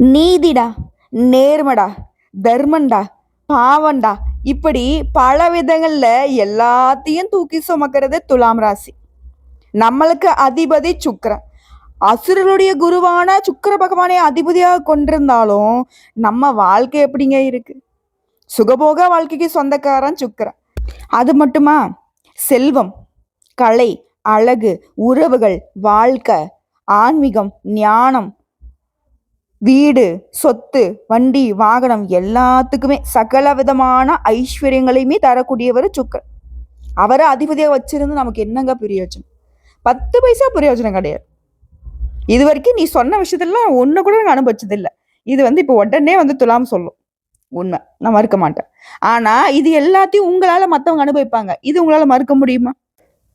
நீதிடா நேர்மடா தர்மண்டா பாவண்டா இப்படி பல விதங்கள்ல எல்லாத்தையும் தூக்கி சுமக்கிறது துலாம் ராசி. நம்மளுக்கு அதிபதி சுக்கரன். அசுரருடைய குருவான சுக்கிர பகவானை அதிபதியாக கொண்டிருந்தாலும் நம்ம வாழ்க்கை எப்படிங்க இருக்கு? சுகபோக வாழ்க்கைக்கு சொந்தக்காரன் சுக்கரன். அது மட்டுமா? செல்வம் கலை அழகு உறவுகள் வாழ்க்கை ஆன்மீகம் ஞானம் வீடு சொத்து வண்டி வாகனம் எல்லாத்துக்குமே சகல விதமான ஐஸ்வர்யங்களையுமே தரக்கூடியவர் சுக்கர் அவரை அதிபதியாக வச்சிருந்து நமக்கு என்னங்க பிரயோஜனம்? பத்து பைசா பிரயோஜனம் கிடையாது. இது வரைக்கும் நீ சொன்ன விஷயத்தெல்லாம் ஒன்று கூட நான் அனுபவிச்சதில்லை. இது வந்து இப்போ உடனே வந்து துலாம் சொல்லும். உண்மை. நான் மறுக்க மாட்டேன். ஆனால் இது எல்லாத்தையும் உங்களால் மற்றவங்க அனுபவிப்பாங்க. இது உங்களால் மறுக்க முடியுமா?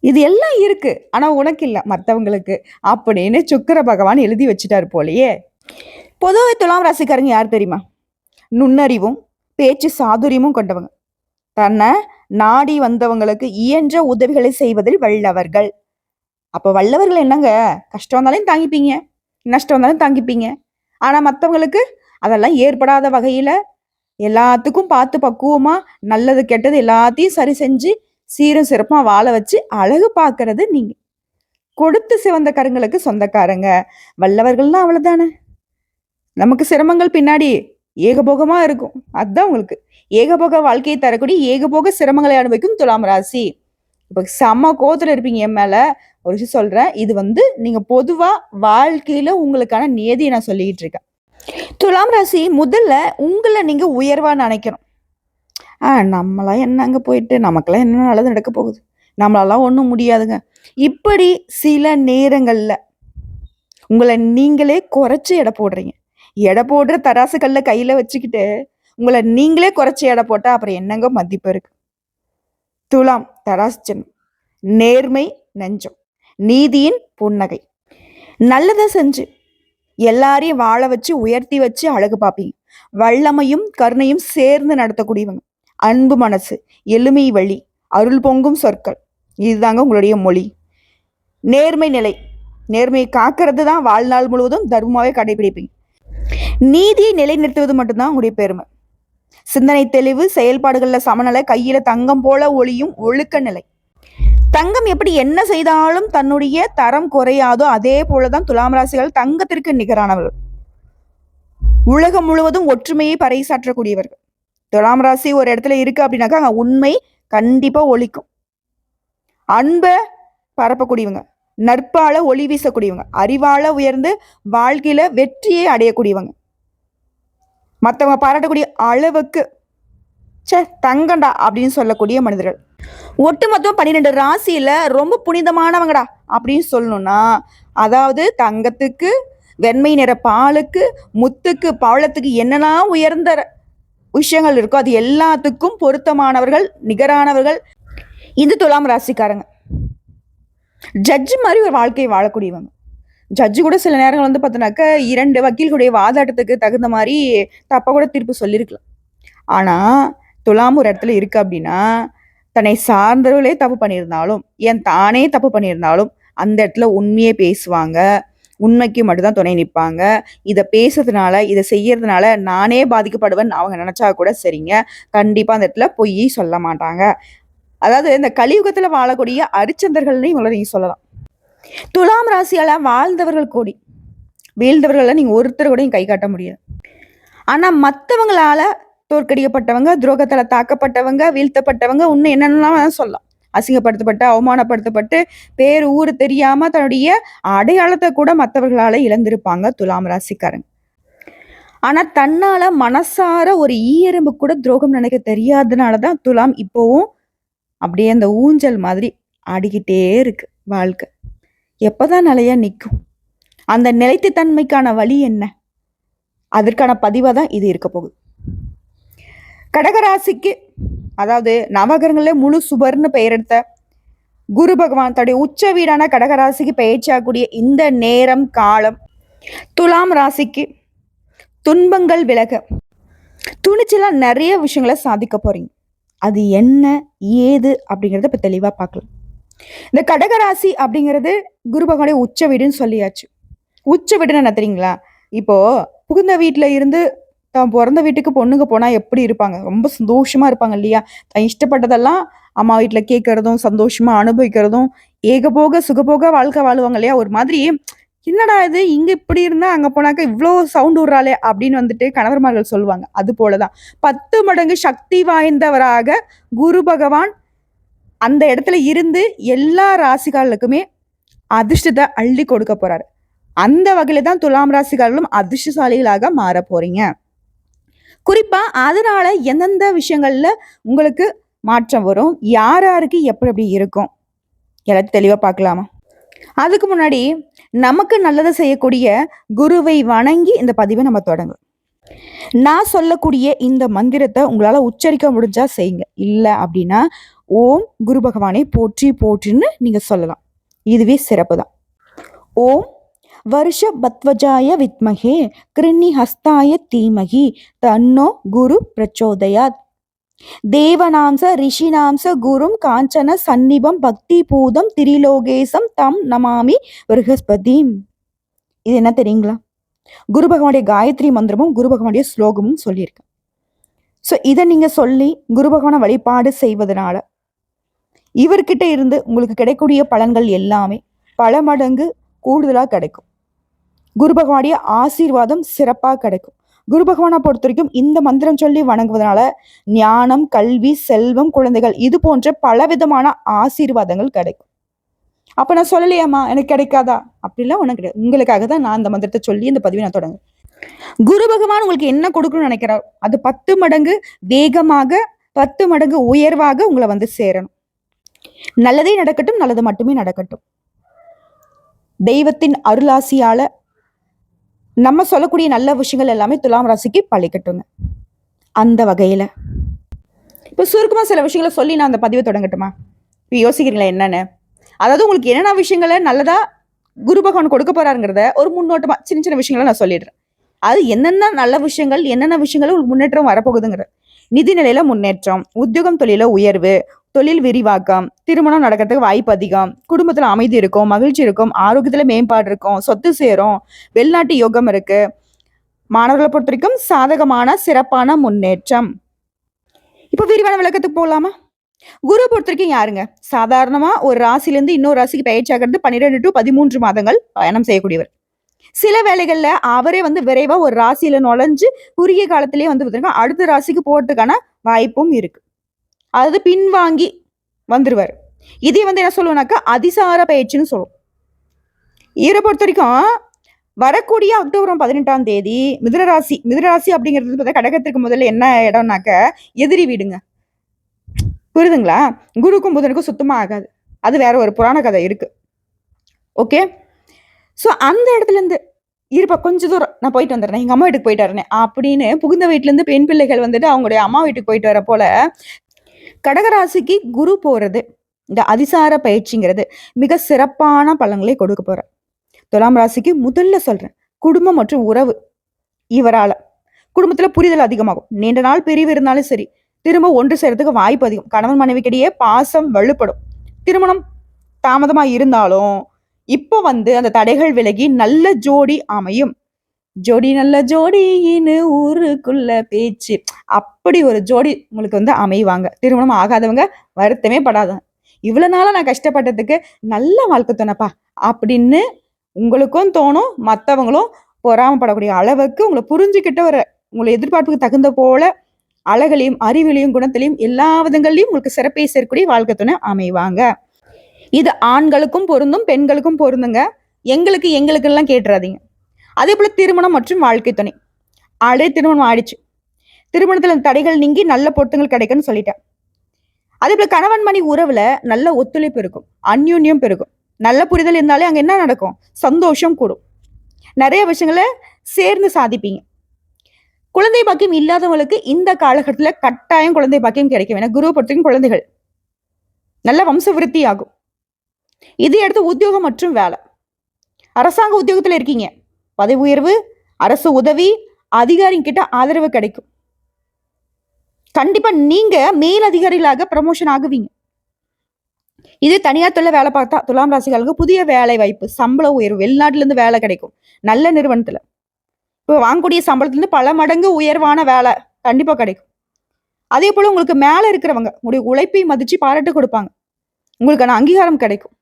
இது எல்லாம் இருக்கு. ஆனால் உனக்கு இல்லை. மற்றவங்களுக்கு அப்படின்னு சுக்கிர பகவான் எழுதி வச்சுட்டாரு போலயே. பொதுவாக துலாம் ராசிக்காரங்க யார் தெரியுமா? நுண்ணறிவும் பேச்சு சாதுரியமும் கொண்டவங்க. தன்னை நாடி வந்தவங்களுக்கு இயன்ற உதவிகளை செய்வதில் வல்லவர்கள். அப்போ வல்லவர்கள் என்னங்க? கஷ்டம் வந்தாலும் தாங்கிப்பீங்க. நஷ்டம் வந்தாலும் தாங்கிப்பீங்க. ஆனால் மற்றவங்களுக்கு அதெல்லாம் ஏற்படாத வகையில் எல்லாத்துக்கும் பார்த்து பக்குவமாக நல்லது கெட்டது எல்லாத்தையும் சரி செஞ்சு சீரும் சிறப்பாக வாழ வச்சு அழகு பார்க்கறது நீங்கள் கொடுத்து சிவந்த கருங்களுக்கு சொந்தக்காரங்க. வல்லவர்கள்லாம் அவ்வளோதானே நமக்கு சிரமங்கள் பின்னாடி ஏகபோகமா இருக்கும். அதுதான் உங்களுக்கு. ஏகபோக வாழ்க்கையை தரக்கூடிய ஏகபோக சிரமங்களை அனுபவிக்கும் துலாம் ராசி. இப்போ செம்ம கோத்துல இருப்பீங்க என் மேல. ஒரு விஷயம் சொல்றேன். இது வந்து நீங்க பொதுவா வாழ்க்கையில உங்களுக்கான நியதியை நான் சொல்லிக்கிட்டு இருக்கேன். துலாம் ராசி முதல்ல உங்களை நீங்க உயர்வா நினைக்கணும். ஆ நம்மளாம் என்னங்க போயிட்டு? நமக்கெல்லாம் என்ன நல்லது நடக்க போகுது? நம்மளாலாம் ஒன்றும் முடியாதுங்க. இப்படி சில நேரங்களில் உங்களை நீங்களே குறைச்சி எடை போடுறீங்க. எடை போடுற தராசு கல்ல கையில வச்சுக்கிட்டு உங்களை நீங்களே குறைச்சி எடை போட்டா அப்புறம் என்னங்க மதிப்பு இருக்கு? துலாம் தராசு நேர்மை நெஞ்சம். நீதியின் புன்னகை. நல்லதை செஞ்சு எல்லாரையும் வாழ வச்சு உயர்த்தி வச்சு அழகு பார்ப்பீங்க வல்லமையும் கருணையும் சேர்ந்து நடத்தக்கூடியவங்க. அன்பு மனசு எளிமை வழி அருள் பொங்கும் சொற்கள். இதுதாங்க உங்களுடைய மொழி. நேர்மை நிலை. நேர்மையை காக்கிறது தான் வாழ்நாள் முழுவதும் தர்மமாகவே கடைபிடிப்பீங்க. நீதியை நிலைநிறுத்துவது மட்டும்தான் உங்களுடைய பெருமை. சிந்தனை தெளிவு செயல்பாடுகள்ல சமநிலை கையில தங்கம் போல ஒளியும் ஒழுக்க நிலை. தங்கம் எப்படி என்ன செய்தாலும் தன்னுடைய தரம் குறையாதோ அதே போலதான் துலாம் ராசிகள் தங்கத்திற்கு நிகரானவர்கள். உலகம் முழுவதும் ஒற்றுமையை பறைசாற்றக்கூடியவர்கள். துலாம் ராசி ஒரு இடத்துல இருக்கு அப்படின்னாக்கா அங்க உண்மை கண்டிப்பா ஒழிக்கும். அன்பை பரப்பக்கூடியவங்க. நற்பால ஒளி வீசக்கூடியவங்க. அறிவால உயர்ந்து வாழ்க்கையில வெற்றியை அடையக்கூடியவங்க. மற்றவங்க பாராட்டக்கூடிய அளவுக்கு ச்சே தங்கண்டா அப்படின்னு சொல்லக்கூடிய மனிதர்கள். ஒட்டுமொத்தம் பன்னிரெண்டு ராசியில ரொம்ப புனிதமானவங்கடா அப்படின்னு சொல்லணும்னா அதாவது தங்கத்துக்கு வெண்மை நிற பாலுக்கு முத்துக்கு பவளத்துக்கு என்னெல்லாம் உயர்ந்த விஷயங்கள் இருக்கோ அது எல்லாத்துக்கும் பொருத்தமானவர்கள் நிகரானவர்கள். இந்த துலாம் ராசிக்காரங்க. ஜட்ஜு மாதிரி ஒரு வாழ்க்கையை வாழக்கூடியவங்க. ஜட்ஜு கூட சில நேரங்கள் வந்து பார்த்தோன்னாக்கா இரண்டு வக்கீல்களுடைய வாதாட்டத்துக்கு தகுந்த மாதிரி தப்பாக கூட தீர்ப்பு சொல்லியிருக்கலாம் ஆனால் துலாம் ஒரு இடத்துல இருக்கு அப்படின்னா தன்னை சார்ந்தவர்களே தப்பு பண்ணியிருந்தாலும் ஏன் தானே தப்பு பண்ணியிருந்தாலும் அந்த இடத்துல உண்மையே பேசுவாங்க. உண்மைக்கு மட்டும்தான் துணை நிற்பாங்க. இதை பேசுறதுனால இதை செய்யறதுனால நானே பாதிக்கப்படுவேன் அவங்க நினச்சா கூட சரிங்க. கண்டிப்பாக அந்த இடத்துல பொய் சொல்ல மாட்டாங்க. அதாவது இந்த கலியுகத்தில் வாழக்கூடிய அரிச்சந்தர்கள்னு இவங்களை நீங்கள் சொல்லலாம். துலாம் ராசியால் வாழ்ந்தவர்கள் கோடி. வீழ்ந்தவர்களை நீங்கள் ஒருத்தர் கூட கை காட்ட முடியாது. ஆனால் மற்றவங்களால் தோற்கடிக்கப்பட்டவங்க துரோகத்தில் தாக்கப்பட்டவங்க வீழ்த்தப்பட்டவங்க இன்னும் என்னென்னலாம் சொல்லலாம். அசிங்கப்படுத்தப்பட்டு அவமானப்படுத்தப்பட்டு பேர் ஊர் தெரியாமல் தன்னுடைய அடையாளத்தை கூட மற்றவர்களால் இழந்திருப்பாங்க துலாம் ராசிக்காரங்க. ஆனால் தன்னால் மனசார ஒரு ஈயெறும்பு கூட துரோகம் நினைக்க தெரியாதனாலதான் துலாம் இப்போவும் அப்படியே அந்த ஊஞ்சல் மாதிரி ஆடிக்கிட்டே இருக்கு வாழ்க்கை. எப்போதான் நிலையா நிற்கும் அந்த நிலைத்துத்தன்மைக்கான வழி என்ன? அதற்கான பதிவாக தான் இது இருக்க போகுது. கடகராசிக்கு அதாவது நவகரங்களில் முழு சுபர்னு பெயரெடுத்த குரு பகவான் தன்னுடைய உச்ச வீடான கடகராசிக்கு பெயர்ச்சியாகக்கூடிய இந்த நேரம் காலம் துலாம் ராசிக்கு துன்பங்கள் விலக துணிச்சலா நிறைய விஷயங்களை சாதிக்க போறீங்க. அது என்ன ஏது அப்படிங்கிறத இப்போ தெளிவாக பார்க்கலாம். இந்த கடகராசி அப்படிங்கிறது குரு பகவானுடைய உச்ச வீடுன்னு சொல்லியாச்சு. உச்ச வீடுன்னு என்ன தெரியுங்களா? இப்போ புகுந்த வீட்டில் இருந்து தான் பிறந்த வீட்டுக்கு பொண்ணுங்க போனால் எப்படி இருப்பாங்க? ரொம்ப சந்தோஷமா இருப்பாங்க இல்லையா? தான் இஷ்டப்பட்டதெல்லாம் அம்மா வீட்டில் கேட்கறதும் சந்தோஷமா அனுபவிக்கிறதும் ஏகபோக சுகபோக வாழ்க்கை வாழுவாங்க இல்லையா? ஒரு மாதிரி என்னடா இது? இங்க இப்படி இருந்தா அங்க போனாக்க இவ்வளோ சவுண்ட் விடுறாளே அப்படின்னு வந்துட்டு கணவர்மார்கள் சொல்லுவாங்க. அது போலதான். பத்து மடங்கு சக்தி வாய்ந்தவராக குரு பகவான் அந்த இடத்துல இருந்து எல்லா ராசிகாரர்களுக்குமே அதிர்ஷ்டத்தை அள்ளி கொடுக்க போறாரு. அந்த வகையில தான் துலாம் ராசிக்காரர்களும் அதிர்ஷ்டசாலிகளாக மாற போறீங்க. குறிப்பா அதனால எந்தெந்த விஷயங்கள்ல உங்களுக்கு மாற்றம் வரும்? யார் யாருக்கு எப்படி எப்படி இருக்கும்? எல்லாத்தையும் தெளிவா பார்க்கலாமா? அதுக்கு முன்னாடி நமக்கு நல்லதை செய்யக்கூடிய குருவை வணங்கி இந்த பதிவை நம்ம தொடங்கும் நான் சொல்லக்கூடிய இந்த மந்திரத்தை உங்களால உச்சரிக்க முடிஞ்சா செய்யுங்க. இல்லை அப்படின்னா ஓம் குரு பகவானை போற்றி போற்றின்னு நீங்க சொல்லலாம். இதுவே சிறப்பு தான். ஓம் வருஷ பத்வஜாய வித்மகே கிருண்ணி ஹஸ்தாய தீமகி தன்னோ குரு பிரச்சோதயாத். தேவனாம்ச ரிஷினாம்ச குரும் காஞ்சன சந்நிபம் பக்தி பூதம் திரிலோகேசம் தம் நமாமி விருகஸ்பதிம் இது என்ன தெரியுங்களா? குரு பகவானுடைய காயத்ரி மந்திரமும் குரு பகவானுடைய ஸ்லோகமும் சொல்லியிருக்கேன் ஸோ இதை நீங்க சொல்லி குரு பகவானை வழிபாடு செய்வதனால இவர்கிட்ட இருந்து உங்களுக்கு கிடைக்கக்கூடிய பலன்கள் எல்லாமே பல மடங்கு கூடுதலாக கிடைக்கும். குரு பகவானுடைய ஆசீர்வாதம் சிறப்பாக கிடைக்கும். குரு பகவானை பொறுத்த வரைக்கும் இந்த மந்திரம் சொல்லி வணங்குவதனால ஞானம் கல்வி செல்வம் குழந்தைகள் இது போன்ற பலவிதமான ஆசீர்வாதங்கள் கிடைக்கும். அப்ப நான் சொல்லலையாம்மா? எனக்கு கிடைக்காதா? அப்படிலாம் உனக்கு கிடையாது. உங்களுக்காக தான் நான் அந்த மந்திரத்தை சொல்லி இந்த பதிவை நான் தொடங்க குரு பகவான் உங்களுக்கு என்ன கொடுக்கணும்னு நினைக்கிறார் அது பத்து மடங்கு வேகமாக பத்து மடங்கு உயர்வாக உங்களை வந்து சேரணும். நல்லதே நடக்கட்டும் நல்லது மட்டுமே நடக்கட்டும். தெய்வத்தின் அருளாசியால நம்ம சொல்லக்கூடிய நல்ல விஷயங்கள் எல்லாமே துலாம் ராசிக்கு பழிக்கட்டுங்க. அந்த வகையில். இப்போ சுருக்கமாக சில விஷயங்களை சொல்லி நான் அந்த பதிவை தொடங்கட்டுமா? இப்போ யோசிக்கிறீங்களா என்னென்னு? அதாவது உங்களுக்கு என்னென்ன விஷயங்களை நல்லதா குரு பகவான் கொடுக்க போறாருங்கிறத ஒரு முன்னோட்டமாக சின்ன சின்ன விஷயங்களை நான் சொல்லிடுறேன். அது என்னென்ன நல்ல விஷயங்கள் என்னென்ன விஷயங்கள் உங்களுக்கு முன்னேற்றம் வரப்போகுதுங்கிற நிதி நிலையில முன்னேற்றம் உத்தியோகம் தொழில உயர்வு தொழில் விரிவாக்கம் திருமணம் நடக்கிறதுக்கு வாய்ப்பு அதிகம். குடும்பத்தில் அமைதி இருக்கும் மகிழ்ச்சி இருக்கும் ஆரோக்கியத்தில் மேம்பாடு இருக்கும் சொத்து சேரும் வெளிநாட்டு யோகம் இருக்கு. மாணவர்களை பொறுத்த வரைக்கும் சாதகமான சிறப்பான முன்னேற்றம். இப்போ விரிவான விளக்கத்துக்கு போகலாமா? குரு பொறுத்த வரைக்கும் யாருங்க? சாதாரணமாக ஒரு ராசிலேருந்து இன்னொரு ராசிக்கு பயிற்சி ஆகிறது பன்னிரெண்டு டு பதிமூன்று மாதங்கள் பயணம் செய்யக்கூடியவர். சில வேலைகளில் அவரே வந்து விரைவாக ஒரு ராசியில் நுழைஞ்சு குறுகிய காலத்திலேயே வந்து பார்த்தீங்கன்னா அடுத்த ராசிக்கு போகிறதுக்கான வாய்ப்பும் இருக்குது அதாவது பின்வாங்கி வந்துடுவார் இதே வந்து என்ன சொல்லுவோம்னாக்கா அதிசார பயிற்சின்னு சொல்லுவோம். இவரை பொறுத்த வரைக்கும் வரக்கூடிய அக்டோபர் பதினெட்டாம் தேதி மிதுனராசி மிதுனராசி அப்படிங்கிறது பார்த்தா கடகத்திற்கு முதல்ல என்ன இடம்னாக்க எதிரி வீடுங்க. புரியுதுங்களா? குருக்கும் புதனுக்கும் சுத்தமாக ஆகாது. அது வேற ஒரு புராண கதை இருக்கு. ஓகே? ஸோ அந்த இடத்துல இருந்து இருப்பா கொஞ்ச தூரம் நான் போயிட்டு வந்துடுறேன். எங்க அம்மா வீட்டுக்கு போயிட்டு வரேன் அப்படின்னு புகுந்த வீட்டிலேருந்து பெண் பிள்ளைகள் வந்துட்டு அவங்களுடைய அம்மா வீட்டுக்கு போயிட்டு வர போல கடகராசிக்கு குரு போறது இந்த அதிசார பயிற்சிங்கிறது மிக சிறப்பான பலன்களை கொடுக்க போற. துலாம் ராசிக்கு முதல்ல சொல்றேன் குடும்பம் மற்றும் உறவு இவரால. குடும்பத்துல புரிதல் அதிகமாகும். நீண்ட நாள் பிரிவு இருந்தாலும் சரி திரும்ப ஒன்று செய்யறதுக்கு வாய்ப்பு அதிகம். கணவன் மனைவிக்கிடையே பாசம் வலுப்படும். திருமணம் தாமதமா இருந்தாலும் இப்போ வந்து அந்த தடைகள் விலகி நல்ல ஜோடி அமையும். ஜோடி நல்ல ஜோடின்னு ஊருக்குள்ள பேச்சு. அப்படி ஒரு ஜோடி உங்களுக்கு வந்து அமைவாங்க. திருமணம் ஆகாதவங்க வருத்தமே படாதாங்க இவ்வளவு நாளா நான் கஷ்டப்பட்டதுக்கு நல்ல வாழ்க்கை தோணப்பா அப்படின்னு உங்களுக்கும் தோணும் மற்றவங்களும் பொறாமப்படக்கூடிய அளவுக்கு உங்களை புரிஞ்சுக்கிட்ட ஒரு உங்களை எதிர்பார்ப்புக்கு தகுந்த போல அழகிலையும் அறிவிலையும் குணத்திலையும் எல்லா விதங்கள்லையும் உங்களுக்கு சிறப்பை சேர்க்கக்கூடிய வாழ்க்கை துணை அமைவாங்க. இது ஆண்களுக்கும் பொருந்தும் பெண்களுக்கும் பொருந்துங்க. எங்களுக்கு எங்களுக்கெல்லாம் கேட்டுறாதீங்க. அதே போல் திருமணம் மற்றும் வாழ்க்கை துணை. ஆல்ரெடி திருமணம் ஆயிடுச்சு. திருமணத்தில் தடைகள் நீங்கி நல்ல பொருத்தங்கள் கிடைக்கும்னு சொல்லிட்டேன். அதே போல் கணவன் மணி உறவுல நல்ல ஒத்துழைப்பு இருக்கும். அந்யூன்யம் பெருகும். நல்ல புரிதல் இருந்தாலே அங்கே என்ன நடக்கும்? சந்தோஷம் கூடும். நிறைய விஷயங்களை சேர்ந்து சாதிப்பீங்க. குழந்தை பாக்கியம் இல்லாதவங்களுக்கு இந்த காலகட்டத்தில் கட்டாயம் குழந்தை பாக்கியம் கிடைக்கும். ஏன்னா குரு பொறுத்தையும் குழந்தைகள். நல்ல வம்ச விருத்தி ஆகும் இது அடுத்து உத்தியோகம் மற்றும் வேலை. அரசாங்க உத்தியோகத்தில் இருக்கீங்க. பதவி உயர்வு அரசு உதவி அதிகாரிங்கிட்ட ஆதரவு கிடைக்கும். கண்டிப்பா நீங்க மேல் அதிகாரிகளாக ப்ரமோஷன் ஆகுவீங்க. இது தனியார் துறை வேலை பார்த்தா துலாம் ராசிகளுக்கு புதிய வேலை வாய்ப்பு சம்பள உயர்வு வெளிநாட்டுல இருந்து வேலை கிடைக்கும். நல்ல நிறுவனத்துல. இப்போ வாங்கக்கூடிய சம்பளத்துலேருந்து பல மடங்கு உயர்வான வேலை கண்டிப்பாக கிடைக்கும். அதே போல் உங்களுக்கு மேலே இருக்கிறவங்க உங்களுடைய உழைப்பை மதித்து பாராட்டு கொடுப்பாங்க. உங்களுக்கான அங்கீகாரம் கிடைக்கும்.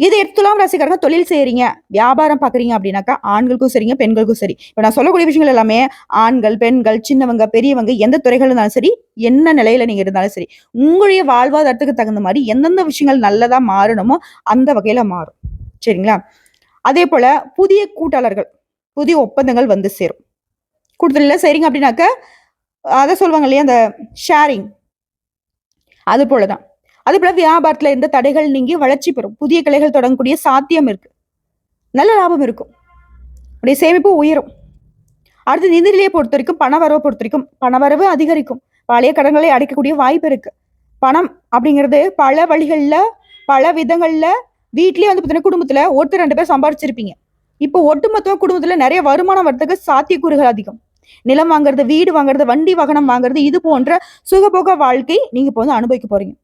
இது எடுத்துலாம் ராசிக்காரங்க தொழில் செய்கிறீங்க வியாபாரம் பார்க்குறீங்க அப்படின்னாக்கா ஆண்களுக்கும் சரிங்க பெண்களுக்கும் சரி. இப்போ நான் சொல்லக்கூடிய விஷயங்கள் எல்லாமே ஆண்கள் பெண்கள் சின்னவங்க பெரியவங்க எந்த துறைகள் இருந்தாலும் சரி என்ன நிலையில நீங்கள் இருந்தாலும் சரி உங்களுடைய வாழ்வாதாரத்துக்கு தகுந்த மாதிரி எந்தெந்த விஷயங்கள் நல்லதாக மாறணுமோ அந்த வகையில் மாறும். சரிங்களா? அதே போல் புதிய கூட்டாளர்கள் புதிய ஒப்பந்தங்கள் வந்து சேரும். கூட்டத்தில் சரிங்க அப்படின்னாக்க அதை சொல்லுவாங்க இல்லையா அந்த ஷேரிங் அது போலதான். அதே போல வியாபாரத்துல இருந்த தடைகள் நீங்கி வளர்ச்சி பெறும். புதிய கிளைகள் தொடங்கக்கூடிய சாத்தியம் இருக்கு. நல்ல லாபம் இருக்கும். உடைய சேமிப்பு உயரும். அடுத்து நிதிநிலையை பொறுத்த வரைக்கும் பண வரவை பொறுத்த வரைக்கும் பண வரவு அதிகரிக்கும். பழைய கடன்களை அடைக்கக்கூடிய வாய்ப்பு இருக்கு. பணம் அப்படிங்கிறது பல வழிகளில் பல விதங்களில் வீட்லேயே வந்து பார்த்தீங்கன்னா குடும்பத்தில் ஒருத்தர் ரெண்டு பேர் சம்பாரிச்சிருப்பீங்க. இப்போ ஒட்டுமொத்தமாக குடும்பத்தில் நிறைய வருமானம் வரதுக்கு சாத்தியக்கூறுகள் அதிகம். நிலம் வாங்குறது வீடு வாங்குறது வண்டி வாகனம் வாங்குறது இது போன்ற சுகபோக வாழ்க்கை நீங்கள் இப்போ வந்து அனுபவிக்க போறீங்க.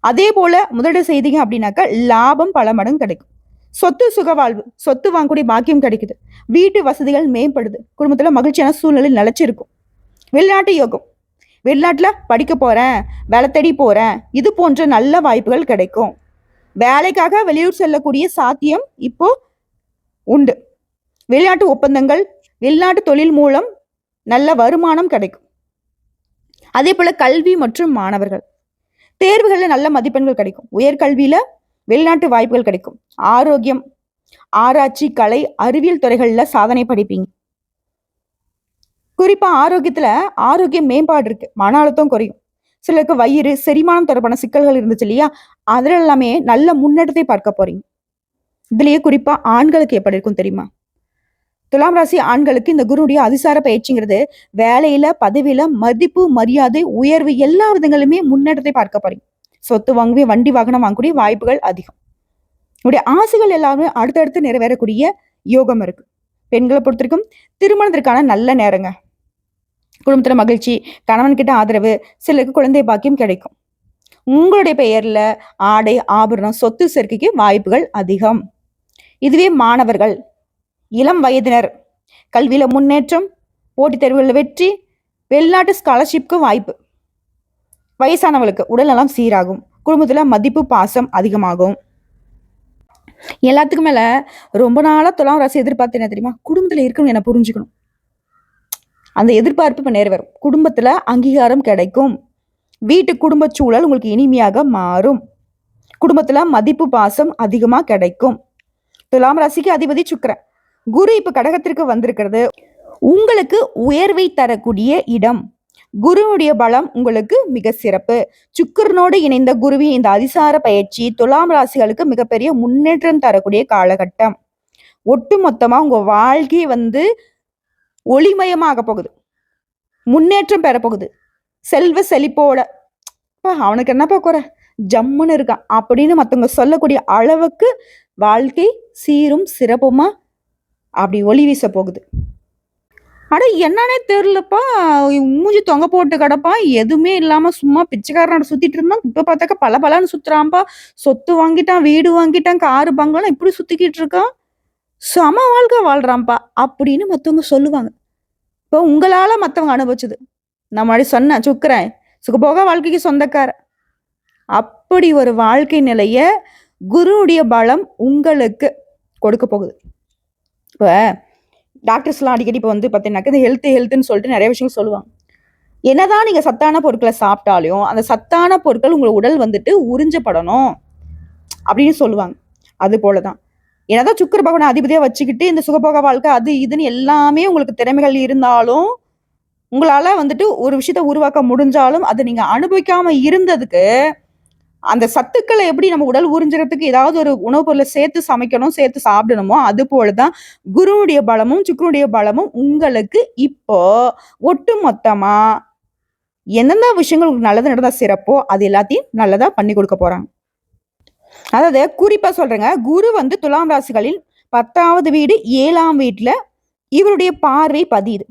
அதே போல முதலீடு செய்தீங்க அப்படின்னாக்கா லாபம் பல மடங்கு கிடைக்கும். சொத்து சுகவாழ்வு சொத்து வாங்கக்கூடிய பாக்கியம் கிடைக்குது. வீட்டு வசதிகள் மேம்படுது. குடும்பத்தில் மகிழ்ச்சியான சூழ்நிலை நிலைச்சிருக்கும். வெளிநாட்டு யோகம். வெளிநாட்டில் படிக்க போகிறேன் வேலை தேடி போகிறேன் இது போன்ற நல்ல வாய்ப்புகள் கிடைக்கும். வேலைக்காக வெளியூர் செல்லக்கூடிய சாத்தியம் இப்போ உண்டு. வெளிநாட்டு ஒப்பந்தங்கள் வெளிநாட்டு தொழில் மூலம் நல்ல வருமானம் கிடைக்கும். அதே போல் கல்வி மற்றும் மாணவர்கள். தேர்வுகளில் நல்ல மதிப்பெண்கள் கிடைக்கும். உயர்கல்வியில வெளிநாட்டு வாய்ப்புகள் கிடைக்கும். ஆரோக்கியம் ஆராய்ச்சி கலை அறிவியல் துறைகளில் சாதனை படிப்பீங்க. குறிப்பா ஆரோக்கியத்துல ஆரோக்கியம் மேம்பாடு இருக்கு. மன அழுத்தம் குறையும். சிலருக்கு வயிறு செரிமானம் தொடர்பான சிக்கல்கள் இருந்துச்சு இல்லையா? அதுல எல்லாமே நல்ல முன்னேற்றத்தை பார்க்க போறீங்க. இதுலயே குறிப்பா ஆண்களுக்கு எப்படி இருக்கும் தெரியுமா? துலாம் ராசி ஆண்களுக்கு இந்த குருடைய அதிசார பயிற்சிங்கிறது வேலையில பதவியில மதிப்பு மரியாதை உயர்வு எல்லா விதங்களுமே முன்னேற்றத்தை பார்க்க போறீங்க. சொத்து வாங்கவே வண்டி வாகனம் வாங்கக்கூடிய வாய்ப்புகள் அதிகம். உடைய ஆசைகள் எல்லாமே அடுத்தடுத்து நிறைவேறக்கூடிய யோகம் இருக்கு. பெண்களை பொறுத்த வரைக்கும் திருமணத்திற்கான நல்ல நேரங்க. குடும்பத்துல மகிழ்ச்சி கணவன் கிட்ட ஆதரவு சிலருக்கு குழந்தை பாக்கியம் கிடைக்கும். உங்களுடைய பெயர்ல ஆடை ஆபரணம் சொத்து சேர்க்கைக்கு வாய்ப்புகள் அதிகம். இதுவே மாணவர்கள் இளம் வயதினர். கல்வியில முன்னேற்றம் போட்டித் தேர்வுகளில் வெற்றி வெளிநாட்டு ஸ்காலர்ஷிப்க்கு வாய்ப்பு. வயசானவளுக்கு உடல்நலம் சீராகும். குடும்பத்தில் மதிப்பு பாசம் அதிகமாகும். எல்லாத்துக்கும் மேலே ரொம்ப நாளாக துலாம் ராசி எதிர்பார்த்து என்ன தெரியுமா? குடும்பத்தில் இருக்கணும் என புரிஞ்சுக்கணும். அந்த எதிர்பார்ப்பு இப்ப நிறைவேறும். குடும்பத்தில் அங்கீகாரம் கிடைக்கும். வீட்டு குடும்ப சூழல் உங்களுக்கு இனிமையாக மாறும். குடும்பத்தில் மதிப்பு பாசம் அதிகமாக கிடைக்கும். துலாம் ராசிக்கு அதிபதி சுக்கரன். குரு இப்போ கடகத்திற்கு வந்திருக்கிறது. உங்களுக்கு உயர்வை தரக்கூடிய இடம். குருவுடைய பலம் உங்களுக்கு மிக சிறப்பு. சுக்கிரனோடு இணைந்த குருவின் இந்த அதிசார பயிற்சி துலாம் ராசிகளுக்கு மிகப்பெரிய முன்னேற்றம் தரக்கூடிய காலகட்டம். ஒட்டு மொத்தமாக உங்கள் வாழ்க்கை வந்து ஒளிமயமாக போகுது. முன்னேற்றம் பெறப்போகுது. செல்வ செழிப்போட அப்பா, அவனுக்கு என்னப்பா குறை? ஜம்முன்னு இருக்கான். அப்படின்னு மற்றவங்க சொல்லக்கூடிய அளவுக்கு வாழ்க்கை சீரும் சிறப்புமா அப்படி ஒளி வீச போகுது. அட என்னன்னே தெரிலப்பா மூஞ்சி தொங்க போட்டு கிடப்பான் எதுவுமே இல்லாம சும்மா பிச்சைக்காரனோட சுத்திட்டு இருந்தான். இப்ப பார்த்தாக்க பல பலன்னு சுத்துறான்ப்பா. சொத்து வாங்கிட்டான் வீடு வாங்கிட்டான் காரு பங்களம் இப்படி சுத்திக்கிட்டு இருக்கான். சம வாழ்க்கை வாழ்றான்ப்பா அப்படின்னு மத்தவங்க சொல்லுவாங்க. இப்போ உங்களால மத்தவங்க அனுபவிச்சது. நான் முன்னாடி சொன்னேன் சுக்கிறேன். சுகபோக வாழ்க்கைக்கு சொந்தக்கார அப்படி ஒரு வாழ்க்கை நிலைய குருவுடைய பலம் உங்களுக்கு கொடுக்க போகுது. இப்போ டாக்டர்ஸ்லாம் அடிக்கடி இப்போ வந்து பார்த்தீங்கன்னாக்க இந்த ஹெல்த் ஹெல்த்னு சொல்லிட்டு நிறைய விஷயங்கள் சொல்லுவாங்க. என்னதான் நீங்கள் சத்தான பொருட்களை சாப்பிட்டாலும் அந்த சத்தான பொருட்கள் உங்கள் உடல் வந்துட்டு உறிஞ்சப்படணும் அப்படின்னு சொல்லுவாங்க. அது போல தான் என்னதான் சுக்கர பகவானை அதிபதியாக வச்சுக்கிட்டு இந்த சுகபோக வாழ்க்கை அது இதுன்னு எல்லாமே உங்களுக்கு திறமைகள் இருந்தாலும் உங்களால் வந்துட்டு ஒரு விஷயத்த உருவாக்க முடிஞ்சாலும் அதை நீங்கள் அனுபவிக்காமல் இருந்ததுக்கு அந்த சத்துக்களை எப்படி நம்ம உடல் உறிஞ்சுறதுக்கு ஏதாவது ஒரு உணவுப் பொருளை சேர்த்து சமைக்கணும் சேர்த்து சாப்பிடணுமோ அது போலதான் குருவுடைய பலமும் சுக்கரனுடைய பலமும் உங்களுக்கு இப்போ ஒட்டு மொத்தமா எந்தெந்த விஷயங்கள் உங்களுக்கு நல்லது நடந்தா சிறப்போ அது எல்லாத்தையும் நல்லதா பண்ணி கொடுக்க போறாங்க. அதாவது குறிப்பா சொல்றேங்க குரு வந்து துலாம் ராசிகளில் பத்தாவது வீடு ஏழாம் வீட்டுல இவருடைய பார்வை பதியுது.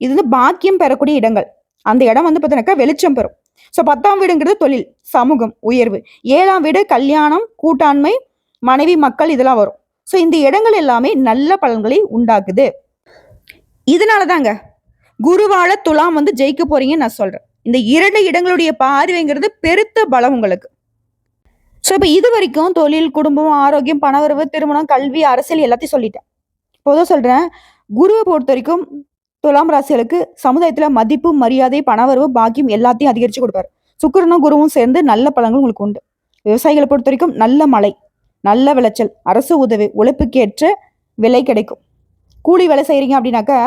இது வந்து பாக்கியம் பெறக்கூடிய இடங்கள். அந்த இடம் வந்து பார்த்தீங்கன்னாக்கா வெளிச்சம் பெறும். ஸோ பத்தாம் வீடுங்கிறது தொழில் சமூகம் உயர்வு. ஏழாம் வீடு கல்யாணம் கூட்டாண்மை மனைவி மக்கள் இதெல்லாம் வரும். ஸோ இந்த இடங்கள் எல்லாமே நல்ல பலன்களை உண்டாக்குது. இதனால தாங்க குருவால துலாம் வந்து ஜெயிக்க போறீங்கன்னு நான் சொல்றேன். இந்த இரண்டு இடங்களுடைய பார்வைங்கிறது பெருத்த பலம் உங்களுக்கு. ஸோ இப்போ இது வரைக்கும் தொழில் குடும்பம் ஆரோக்கியம் பணவரவு திருமணம் கல்வி அரசியல் எல்லாத்தையும் சொல்லிட்டேன். பொதுவாக சொல்றேன் குருவை பொறுத்த வரைக்கும் துலாம் ராசிகளுக்கு சமுதாயத்துல மதிப்பு மரியாதை பணவரவு பாக்கியம் எல்லாத்தையும் அதிகரிச்சு கொடுப்பாரு. சுக்கரனும் குருவும் சேர்ந்து நல்ல பழங்கள் உங்களுக்கு உண்டு. விவசாயிகளை பொறுத்த வரைக்கும் நல்ல மழை நல்ல விளைச்சல் அரசு உதவி உழைப்புக்கேற்ற விலை கிடைக்கும். கூலி வேலை செய்கிறீங்க அப்படின்னாக்கா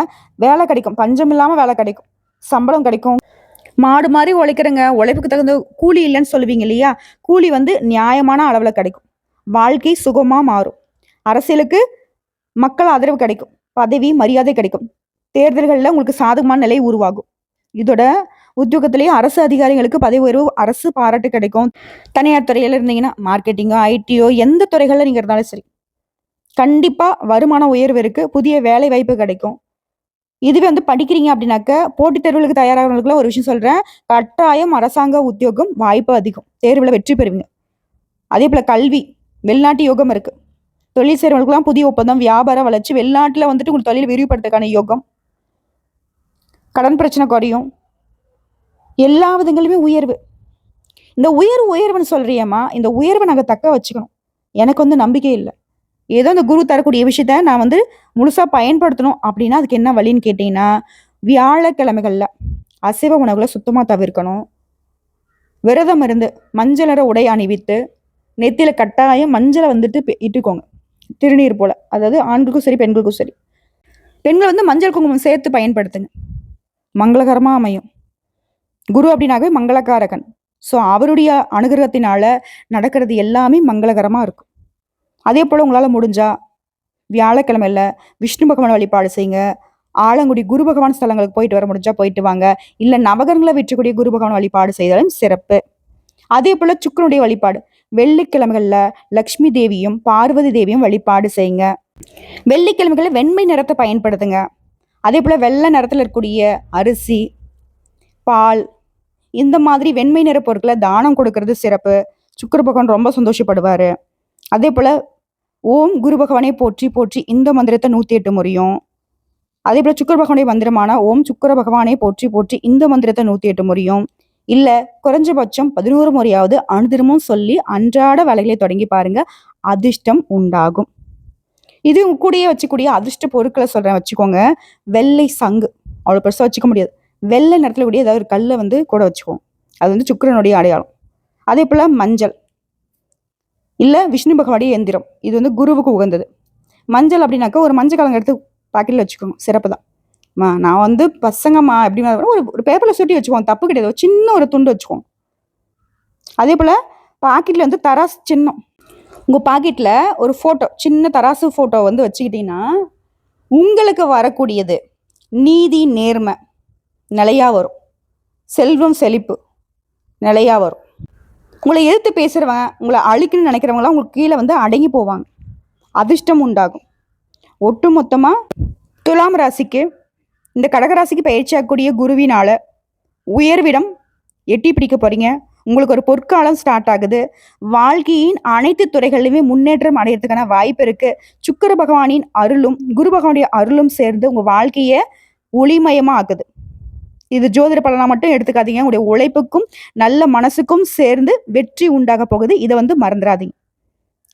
வேலை கிடைக்கும். பஞ்சம் இல்லாமல் வேலை கிடைக்கும். சம்பளம் கிடைக்கும். மாடு மாதிரி உழைக்கிறங்க. உழைப்புக்கு தகுந்த கூலி இல்லைன்னு சொல்லுவீங்க இல்லையா? கூலி வந்து நியாயமான அளவில் கிடைக்கும். வாழ்க்கை சுகமாக மாறும். அரசியலுக்கு மக்கள் ஆதரவு கிடைக்கும். பதவி மரியாதை கிடைக்கும். தேர்தல்களில் உங்களுக்கு சாதகமான நிலை உருவாகும். இதோட உத்தியோகத்திலேயே அரசு அதிகாரிகளுக்கு பதவி உயர்வு அரசு பாராட்டு கிடைக்கும். தனியார் துறையில் இருந்தீங்கன்னா மார்க்கெட்டிங்கோ ஐடியோ எந்த துறைகளில் நீங்கள் இருந்தாலும் சரி. கண்டிப்பாக வருமான உயர்வு இருக்குது புதிய வேலை வாய்ப்பு கிடைக்கும். இதுவே வந்து படிக்கிறீங்க அப்படின்னாக்க போட்டித் தேர்வுகளுக்கு தயாராகிறவங்களுக்குலாம் ஒரு விஷயம் சொல்கிறேன் கட்டாயம் அரசாங்க உத்தியோகம் வாய்ப்பு அதிகம். தேர்வில் வெற்றி பெறுவீங்க. அதே போல் கல்வி வெளிநாட்டு யோகம் இருக்குது தொழில் செய்கிறவங்களுக்குலாம் புதிய ஒப்பந்தம் வியாபார வளர்ச்சி வெளிநாட்டில் வந்துட்டு உங்களுக்கு தொழில் விரிவுபடுத்துறதுக்கான யோகம். கடன் பிரச்சனை குறையும். எல்லா விதங்களுமே உயர்வு. இந்த உயர்வு உயர்வுன்னு சொல்கிறியம்மா இந்த உயர்வை நாங்கள் தக்க வச்சுக்கணும். எனக்கு வந்து நம்பிக்கை இல்லை. ஏதோ இந்த குரு தரக்கூடிய விஷயத்த நான் வந்து முழுசாக பயன்படுத்தணும் அப்படின்னா அதுக்கு என்ன வழின்னு கேட்டிங்கன்னா வியாழக்கிழமைகளில் அசைவ உணவுகளை சுத்தமாக தவிர்க்கணும். விரதம் இருந்து மஞ்சள் நிற உடை அணிவித்து நெத்தியில் கட்டாயம் மஞ்சளை வந்துட்டு இட்டுக்கோங்க. திருநீர் போல். அதாவது ஆண்களுக்கும் சரி பெண்களுக்கும் சரி. பெண்கள் வந்து மஞ்சள் குங்குமம் சேர்த்து பயன்படுத்துங்க. மங்களகரமாக அமையும். குரு அப்படின்னாவே மங்களகாரகன் ஸோ அவருடைய அனுகிரகத்தினால நடக்கிறது எல்லாமே மங்களகரமாக இருக்கும். அதே போல் உங்களால் முடிஞ்சா வியாழக்கிழமையில விஷ்ணு பகவான் வழிபாடு செய்யுங்க. ஆலங்குடி குரு பகவான் ஸ்தலங்களுக்கு போயிட்டு வர முடிஞ்சா போயிட்டு வாங்க. இல்லை நவகரங்களை விற்றக்கூடிய குரு பகவான் வழிபாடு செய்தாலும் சிறப்பு. அதே போல் சுக்கரனுடைய வழிபாடு. வெள்ளிக்கிழமைகளில் லக்ஷ்மி தேவியும் பார்வதி தேவியும் வழிபாடு செய்யுங்க. வெள்ளிக்கிழமைகளில் வெண்மை நிறத்தை பயன்படுத்துங்க. அதே போல் வெள்ளை நிறத்தில் இருக்கக்கூடிய அரிசி பால் இந்த மாதிரி வெண்மை நிற பொருட்களை தானம் கொடுக்கறது சிறப்பு. சுக்கிர பகவான் ரொம்ப சந்தோஷப்படுவார். அதே போல் ஓம் குரு பகவானை போற்றி போற்றி இந்த மந்திரத்தை நூற்றி எட்டு முறையும். அதே போல் சுக்கர பகவானுடைய மந்திரமான ஓம் சுக்கிர பகவானை போற்றி போற்றி இந்த மந்திரத்தை நூற்றி எட்டு முறையும். இல்லை குறைஞ்சபட்சம் பதினோரு முறையாவது அனுதினமும் சொல்லி அன்றாட வேலைகளை தொடங்கி பாருங்க. அதிர்ஷ்டம் உண்டாகும். இது உங்க கூடயே வச்சுக்கூடிய அதிர்ஷ்ட பொருட்களை சொல்றேன் வச்சுக்கோங்க. வெள்ளை சங்கு. அவ்வளோ பெருசாக வச்சுக்க முடியாது. வெள்ளை நிறத்துல கூடிய ஏதாவது ஒரு கல்லை வந்து கூட வச்சுக்குவோம். அது வந்து சுக்கரனுடைய அடையாளம். அதே போல் மஞ்சள். இல்லை விஷ்ணு பகவானுடைய எந்திரம். இது வந்து குருவுக்கு உகந்தது. மஞ்சள் அப்படின்னாக்கா ஒரு மஞ்சள் கலங்க எடுத்து பாக்கெட்டில் வச்சுக்கோங்க. சிறப்பு தான். மா நான் வந்து பசங்கம்மா எப்படி ஒரு ஒரு பேப்பரில் சுட்டி வச்சுக்குவோம். தப்பு கிடையாது. சின்ன ஒரு துண்டு வச்சுக்குவோம். அதே போல் பாக்கெட்டில் வந்து தராசு சின்னம். உங்கள் பாக்கெட்டில் ஒரு ஃபோட்டோ சின்ன தராசு ஃபோட்டோ வந்து வச்சுக்கிட்டீங்கன்னா உங்களுக்கு வரக்கூடியது நீதி நேர்மை நிலையா வரும். செல்வம் செழிப்பு நிலையா வரும். உங்களை எதிர்த்து பேசுகிறவங்க உங்களை அழிக்கணும்னு நினைக்கிறவங்களாம் உங்களுக்கு கீழே வந்து அடங்கி போவாங்க. அதிர்ஷ்டம் உண்டாகும். ஒட்டு மொத்தமாக துலாம் ராசிக்கு இந்த கடகராசிக்கு பயிற்சியாகக்கூடிய குருவினால் உயர்விடம் எட்டி பிடிக்க போகிறீங்க உங்களுக்கு ஒரு பொற்காலம் ஸ்டார்ட் ஆகுது. வாழ்க்கையின் அனைத்து துறைகளிலுமே முன்னேற்றம் அடையிறதுக்கான வாய்ப்பு இருக்கு. சுக்கர பகவானின் அருளும் குரு பகவானுடைய அருளும் சேர்ந்து உங்க வாழ்க்கையை ஒளிமயமா ஆக்குது. இது ஜோதிட பலனா மட்டும் எடுத்துக்காதீங்க. உங்களுடைய உழைப்புக்கும் நல்ல மனசுக்கும் சேர்ந்து வெற்றி உண்டாக போகுது. இதை வந்து மறந்துடாதீங்க.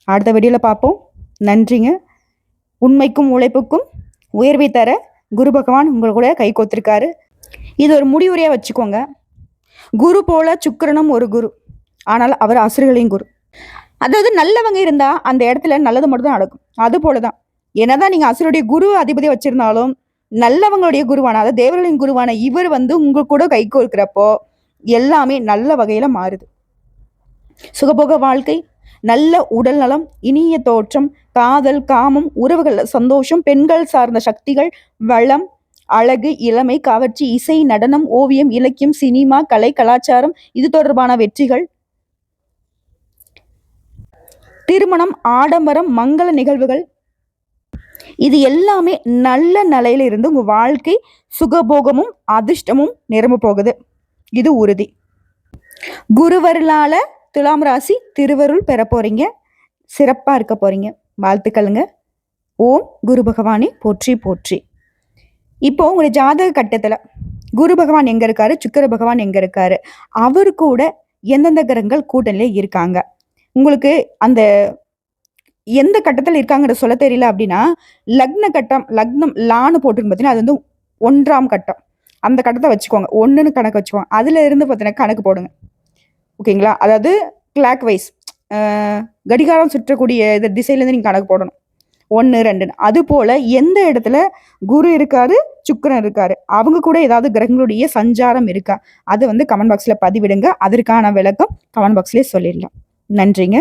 அடுத்த வீடியோல பார்ப்போம். நன்றிங்க. உண்மைக்கும் உழைப்புக்கும் உயர்வை தர குரு பகவான் உங்கள் கூட கை கோத்திருக்காரு. இது ஒரு முடிவுரையாக வச்சுக்கோங்க. குரு போல சுக்கரனும் ஒரு குரு. ஆனால் அவர் அசுரர்களின் குரு. அதாவது நல்லவங்க இருந்தா அந்த இடத்துல நல்லது மட்டும் தான் நடக்கும். அது போலதான். என்னதான் நீங்க அசுரருடைய குரு அதிபதி வச்சிருந்தாலும் நல்லவங்களுடைய குருவான அதாவது தேவர்களின் குருவான இவர் வந்து உங்க கூட கை கோர்க்கிறப்போ எல்லாமே நல்ல வகையில மாறுது. சுகபோக வாழ்க்கை நல்ல உடல் நலம் இனிய தோற்றம் காதல் காமம் உறவுகள் சந்தோஷம் பெண்கள் சார்ந்த சக்திகள் வளம் அழகு இளமை கவர்ச்சி இசை நடனம் ஓவியம் இலக்கியம் சினிமா கலை கலாச்சாரம் இது தொடர்பான வெற்றிகள். திருமணம் ஆடம்பரம் மங்கள நிகழ்வுகள். இது எல்லாமே நல்ல நிலையில இருந்து உங்க வாழ்க்கை சுகபோகமும் அதிர்ஷ்டமும் நிரம்ப போகுது. இது உறுதி. குருவருளால துலாம் ராசி திருவருள் பெற போறீங்க. சிறப்பா இருக்க போறீங்க. வாழ்த்துக்களுங்க. ஓம் குரு பகவானே போற்றி போற்றி. இப்போ உங்களுடைய ஜாதக கட்டத்துல குரு பகவான் எங்க இருக்காரு? சுக்கிர பகவான் எங்க இருக்காரு? அவர் கூட எந்தெந்த கிரகங்கள் கூட்டணியில இருக்காங்க? உங்களுக்கு அந்த எந்த கட்டத்துல இருக்காங்கிற சொல்ல தெரியல அப்படின்னா லக்ன கட்டம் லக்னம் லான்னு போட்டுருக்கு பார்த்தீங்கன்னா அது வந்து ஒன்றாம் கட்டம். அந்த கட்டத்தை வச்சுக்கோங்க. ஒன்றுன்னு கணக்கு வச்சுக்கோங்க. அதுல இருந்து பார்த்தீங்கன்னா கணக்கு போடுங்க. ஓகேங்களா? அதாவது கிளாக் வைஸ் கடிகாரம் சுற்றக்கூடிய இது திசையிலேருந்து நீங்கள் கணக்கு போடணும். ஒன்று ரெண்டுன்னு அது போல் எந்த இடத்துல குரு இருக்காரு சுக்கரன் இருக்காரு அவங்க கூட ஏதாவது கிரகங்களுடைய சஞ்சாரம் இருக்கா? அது வந்து கமெண்ட் பாக்ஸில் பதிவிடுங்க. அதற்கான விளக்கம் கமெண்ட் பாக்ஸ்லேயே சொல்லிடலாம். நன்றிங்க.